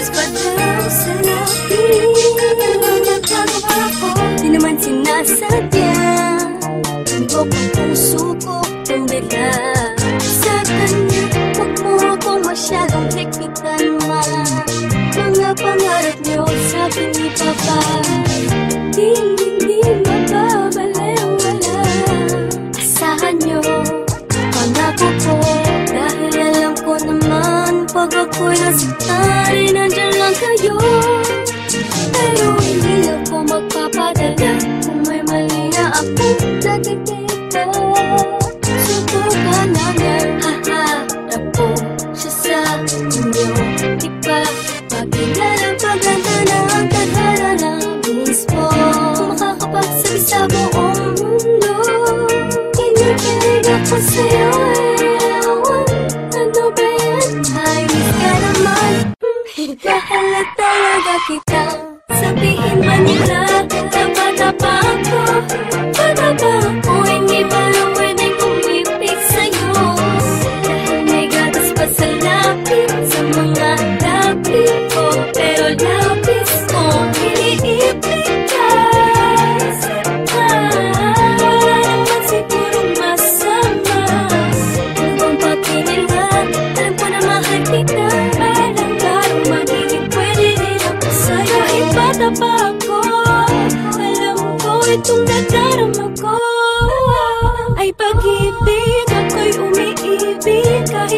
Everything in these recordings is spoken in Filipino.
Oras pa daw sa napin Nagtagawa ko, di naman sinasadya Tumbok ang puso ko, tumbila Sa kanya, huwag mo akong masyadong hikmitan ma. Pangarap niyo sa ako'y nasaktan, ay nandyan lang kayo Pero hindi ako magpapadala Kung may mali na akong nakikita Subukan namin Haharap ko siya sa inyo Di ba Pagkilala paganda na ang tadhana na mismo Kung makakapagsabi sa buong mundo. Kinikilig ako sa'yo ewan Mahal na talaga kita Sabihin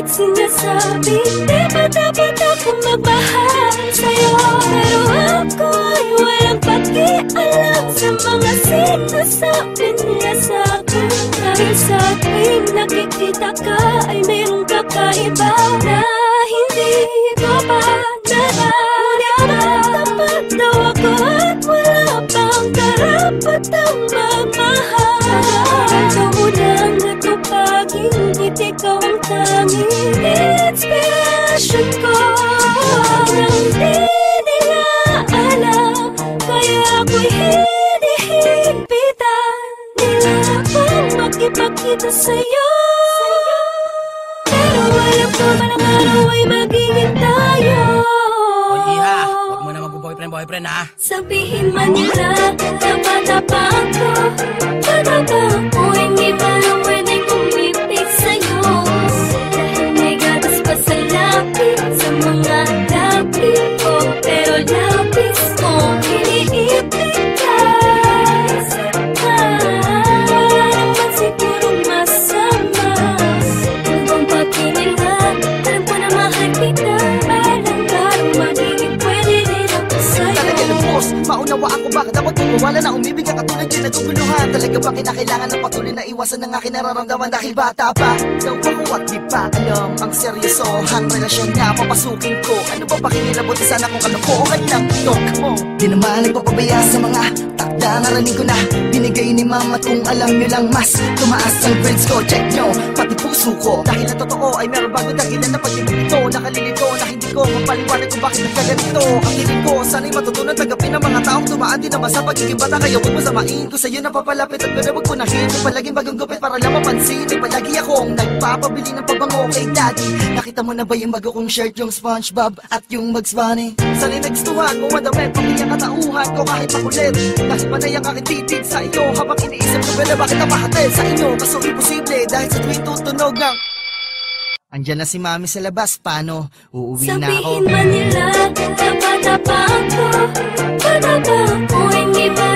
Kahit sinasabi Di ba dapat ako magmahal sa'yo. Pero ako ay walang pakialam Sa mga sinasabi nila sa'kin Dahil sa tuwing nakikita ka Ay mayroong kakaiba makipagkita sa'yo Pero alam ko man ang araw ay magiging tayo Oy, iha, huwag mo na mag-boyfriend-boyfriend ha. Sabihin man nila magwawala na umibig ang katulad yung naguguluhan. Talaga ba kinakailangan ng patuloy na iwasan ng aking nararamdaman? Dahil bata pa Daw ako at di pa alam ang seryosohang relasyon na papasukin ko Ano ba pakinilabuti sana kung kalokohan lang tok mo Di naman nagpapabaya sa mga takda narinig ko na. Binigay ni mama kung alam nyo lang mas Tumaas ang grades ko, check nyo, pati puso ko. Dahil ang totoo ay meron bago dahilan na pag-ibig ito. Nakalilito mapaliwanag kung bakit nagkaganito Ang hiling ko, sana'y matutunan tanggapin ng mga taong tumaan din naman sa pagiging bata. Kaya huwag mo samain ko sa'yo napapalapit at ganda wag punahin May palaging bagong gupit para lang mapansin. May palagi akong nagpapabili ng pabango kay daddy. Nakita mo na ba yung bago kong shirt yung Spongebob at yung Bugs Bunny? Sana'y nagstuhan mo madamit Pagkiyang katauhan ko kahit makulit Kahit manay ang aking titig sa iyo Habang iniisip ko ba bakit napahatid sa inyo? Kaso imposible dahil sa tuwing tutunog ng Andiyan na si mami sa labas, paano? Uuwi Sabihin na ako. Sabihin ba nila, ganda ba na ba ako? Para ba ako, hindi ba